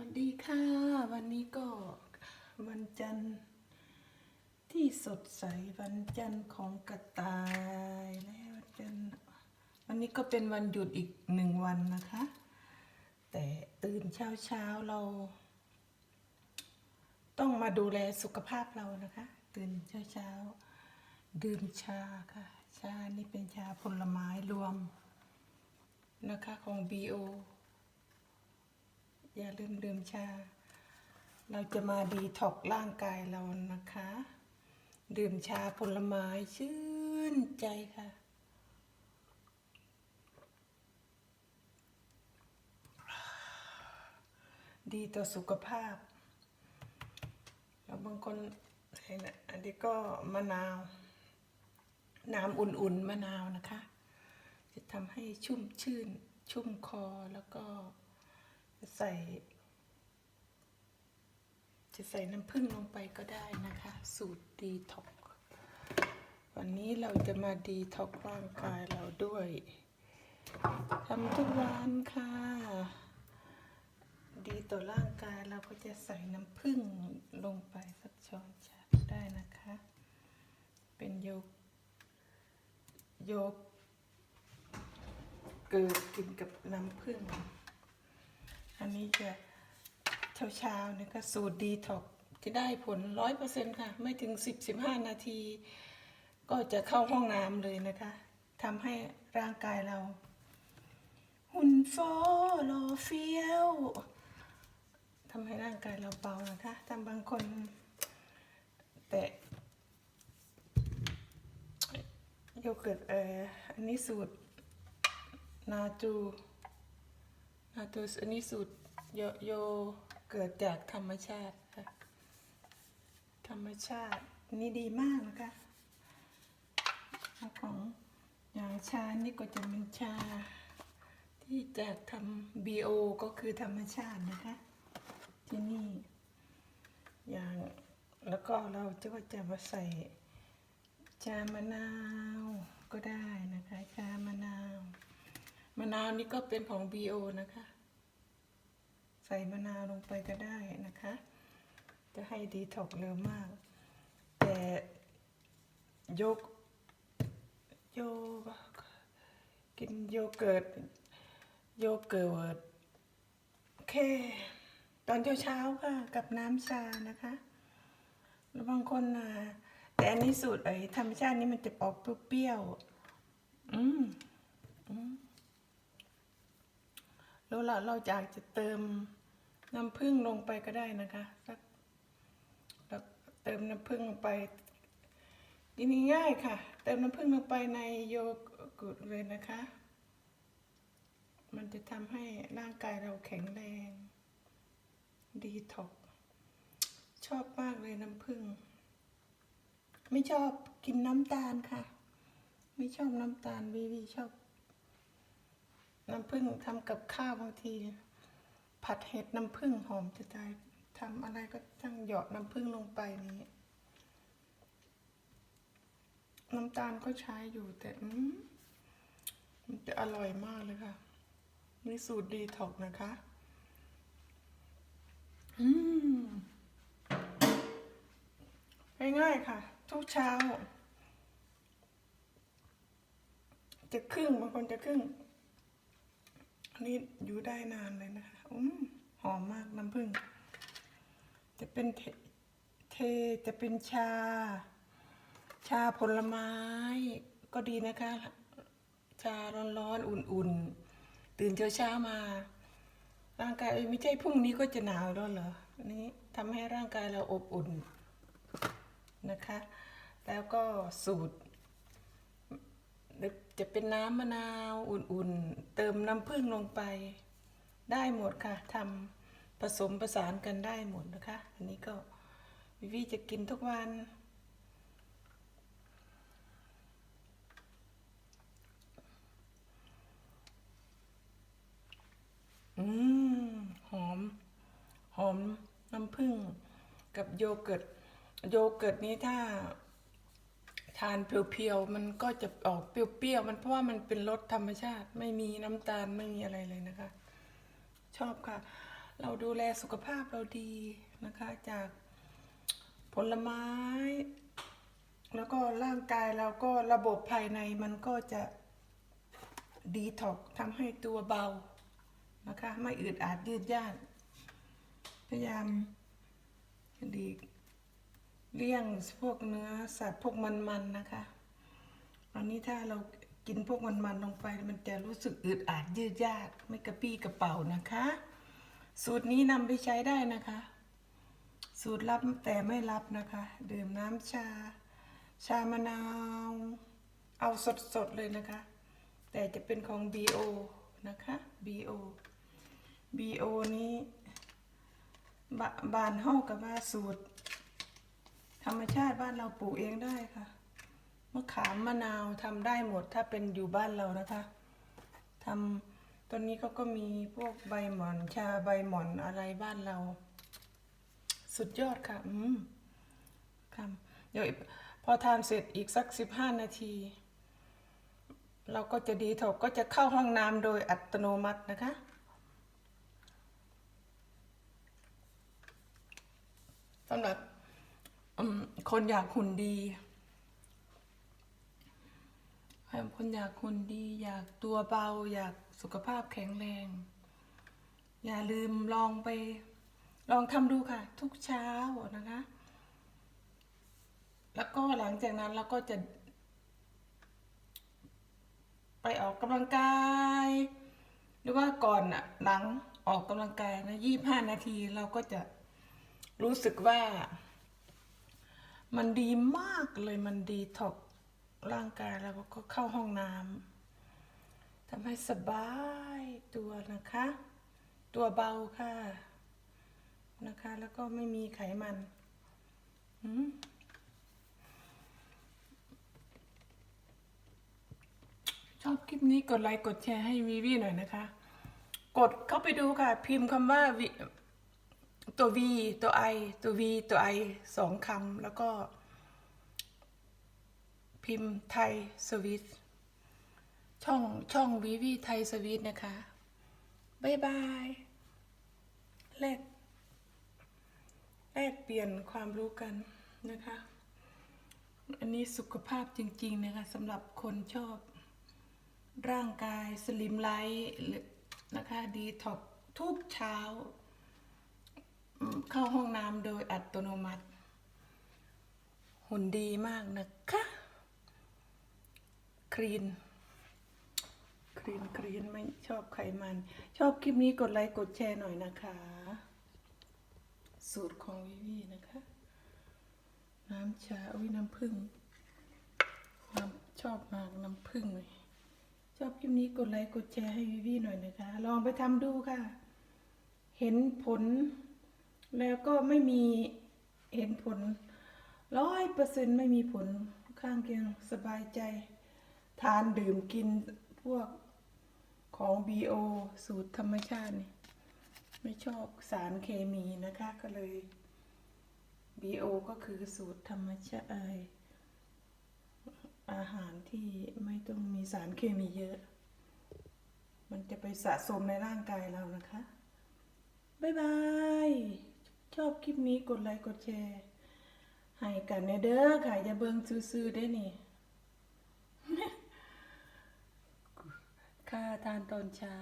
วัสดีค่ะ วันนี้ก็วันจันทร์ที่สดใสวันจันทร์ของกระต่ายแล้ววันจันทร์วันนี้ก็เป็นวันหยุดอีกหนึ่งวันนะคะ แต่ตื่นเช้าเช้าเรา ต้องมาดูแลสุขภาพเรานะคะ ตื่นเช้าเช้าดื่มชาค่ะ ชานี่เป็นชาผลไม้รวมนะคะของ BO อย่าลืมดื่มชา เราจะมาดีท็อกร่างกายเรานะคะ ดื่มชาผลไม้ชื่นใจค่ะ ดีต่อสุขภาพ แล้วบางคนเห็นอันนี้ก็มะนาว น้ำอุ่นๆมะนาวนะคะ จะทำให้ชุ่มชื่น ชุ่มคอแล้วก็ ใส่ จะใส่น้ำผึ้งลงไปก็ได้นะคะ สูตรดีท็อกวันนี้เราจะมาดีท็อกร่างกายเราด้วยทำทุกวันค่ะ ดีต่อร่างกายเราก็จะใส่น้ำผึ้งลงไปสักช้อนชาได้นะคะ เป็นโยกโยกเกิดกินกับน้ำผึ้ง อันนี้จะเช้าเช้าๆนะคะสูตรดีท็อกจะได้ผลร้อยเปอร์เซ็นค่ะ ไม่ถึงสิบสิบห้านาที ก็จะเข้าห้องน้ำเลยนะคะทำให้ร่างกายเรา หุ่นโฟโลเฟียวทำให้ร่างกายเราเบานะคะทำบางคน แต่โยเกิร์ตเอ่ออันนี้สูตรนาจู นาจูอันนี้สูตรโยโยเกิดจากธรรมชาติค่ะธรรมชาตินนี้ดีมากนะคะของอย่างชานี่ก็จะเป็นชา ที่จากทำ BO ก็คือธรรมชาตินะคะ ที่นี่อย่างแล้วก็เราจะก็จะมาใส่ชามะนาวก็ได้นะคะชามะนาวมะนาวนี่ก็เป็นของ BO นะคะ ใส่มะนาวลงไปก็ได้นะคะ จะให้ดีท็อกเร็วมาก แต่โยกโยกินโยเกิร์ตโยเกิร์ตแค่ตอนเช้าๆค่ะกับน้ำชานะคะแล้วบางคนนะแต่อันนี้สูตรไอ้ธรรมชาตินี้มันจะออกเปรี้ยวๆอืม แล้วเราเราอยากจะเติมน้ำผึ้งลงไปก็ได้นะคะสักแล้วเติมน้ำผึ้งลงไปทีนี้ง่ายค่ะ เติมน้ำผึ้งลงไปในโยเกุร์ตเลยนะคะ มันจะทำให้ร่างกายเราแข็งแรง ดีท็อกชอบมากเลยน้ำผึ้งไม่ชอบกินน้ำตาลค่ะ ไม่ชอบน้ำตาลวีวีชอบ น้ำผึ้งทำกับข้าวบางที ผัดเห็ดน้ำผึ้งหอมจะตายทำอะไรก็ตั้งหยอดน้ำผึ้งลงไปนี้น้ำตาลก็ใช้อยู่แต่มันจะอร่อยมากเลยค่ะนี่สูตรดีท็อกนะคะ อืมง่ายๆค่ะ ทุกเช้า จะครึ่งบางคนจะครึ่ง อันนี้อยู่ได้นานเลยนะคะอืมหอมมากน้ำผึ้งจะเป็นเทเทจะเป็นชา ชาผลไม้ ก็ดีนะคะ ชาร้อนๆอุ่นๆ ตื่นเช้าๆมา ร่างกายเอ้ยไม่ใช่พรุ่งนี้ก็จะหนาวแล้วเหรอนนี้ทำให้ร่างกายเราอบอุ่นนะคะ แล้วก็สูตร จะเป็นน้ำมะนาวอุ่นๆ เติมน้ำผึ้งลงไป ได้หมดค่ะทำผสมประสานกันได้หมดนะคะ อันนี้ก็วิวีจะกินทุกวัน อืม หอม หอมน้ำผึ้งกับโยเกิร์ต โยเกิร์ตนี้ถ้า ทานเพียวๆมันก็จะออกเปรี้ยวๆมันเพราะว่ามันเป็นรสธรรมชาติ ไม่มีน้ำตาลไม่มีอะไรเลยนะคะ ชอบค่ะ เราดูแลสุขภาพเราดีนะคะ จากผลไม้ แล้วก็ร่างกายเราก็ระบบภายในมันก็จะดีท็อกทำให้ตัวเบานะคะ ไม่อึดอัดยืดยาดพยายามดี เลี่ยงพวกเนื้อสัตว์พวกมันๆนะคะอันนี้ถ้าเรากินพวกมันๆลงไปมันจะรู้สึกอึดอัดยืดยาดไม่กระปี้กระเป๋านะคะ สูตรนี้นำไปใช้ได้นะคะ สูตรลับแต่ไม่ลับนะคะ ดื่มน้ำชา ชามะนาว เอาสดๆเลยนะคะ แต่จะเป็นของ BO นะคะ BO BO นี้บบานห้องกับว่าสูตร ธรรมชาติบ้านเราปลูกเองได้ค่ะ มะขามมะนาวทำได้หมดถ้าเป็นอยู่บ้านเรานะคะทำตอนนี้เขาก็มีพวกใบหม่อนชาใบหม่อนอะไรบ้านเรา สุดยอดค่ะ อืมค่ะเดี๋ยวพอทานเสร็จอีกสักสิบห้านาที เราก็จะดีถกก็จะเข้าห้องน้ำโดยอัตโนมัตินะคะสำหรับ คนอยากหุ่นดีคนอยากหุ่นดี อยากตัวเบา อยากสุขภาพแข็งแรง อย่าลืมลองไป ลองทำดูค่ะ ทุกเช้านะคะ แล้วก็หลังจากนั้นเราก็จะ ไปออกกำลังกาย หรือว่าก่อนอะหลังออกกำลังกายนะยี่ห้านาทีเราก็จะรู้สึกว่า มันดีมากเลยมันดีถกร่างกายแล้วก็เข้าห้องน้ำทำให้สบายตัวนะคะ ตัวเบาค่ะ นะคะ แล้วก็ไม่มีไขมันชอบคลิปนี้กดไลค์กดแชร์ให้วีวีหน่อยนะคะ กดเข้าไปดูค่ะ พิมพ์คำว่าวิ ตัว V ตัว I ตัว V ตัว I สองคำแล้วก็ พิมพ์ไทยสวิตช่องช่องวีวีไทยสวิตนะคะ บ๊ายบายแลกแลกเปลี่ยนความรู้กันนะคะ อันนี้สุขภาพจริง ๆ นะคะสำหรับคนชอบ ร่างกายสลิมไลท์นะคะ ดีท็อกทุกเช้า เข้าห้องน้ำโดยอัตโนมัติ หุ่นดีมากนะคะคลีนคลีนคลีน ไม่ชอบไขมัน ชอบคลิปนี้กดไลค์ กดแชร์หน่อยนะคะ สูตรของวิวีนะคะ น้ำชาอุ้ยน้ำผึ้งน้ำชอบมากน้ำผึ้งเลยชอบคลิปนี้กดไลค์ กดแชร์ให้วิวีหน่อยนะคะ ลองไปทำดูค่ะ เห็นผล แล้วก็ไม่มีเห็นผลร้อยเปอร์เซ็นไม่มีผลข้างเคียงสบายใจ ทานดื่มกินพวกของ BO สูตรธรรมชาตินี่ไม่ชอบสารเคมีนะคะก็เลย BO ก็คือสูตรธรรมชาติเอ่ยอาหารที่ไม่ต้องมีสารเคมีเยอะ มันจะไปสะสมในร่างกายเรานะคะ บ๊ายบาย ชอบคลิปนี้กดไลค์กดแชร์ ให้กันแน่เด้อค่ะ อย่าเบิ่งซื่อๆได้นี่ ค่าทานตอนเช้า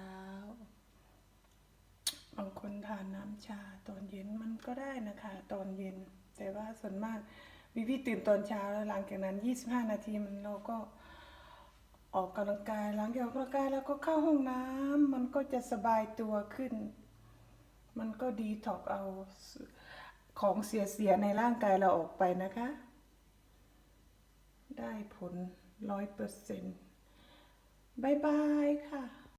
บางคนทานน้ำชาตอนเย็นมันก็ได้นะคะ ตอนเย็น แต่ว่าส่วนมากวิวีตื่นตอนเช้าแล้วหลังจากนั้น 25 นาทีมันเราก็ออกกำลังกาย หลังจากออกกำลังกายแล้วก็เข้าห้องน้ำมันก็จะสบายตัวขึ้น มันก็ดีท็อกเอาของเสียๆในร่างกายเราออกไปนะคะ ได้ผลร้อยเปอร์เซ็นต์บายบายค่ะ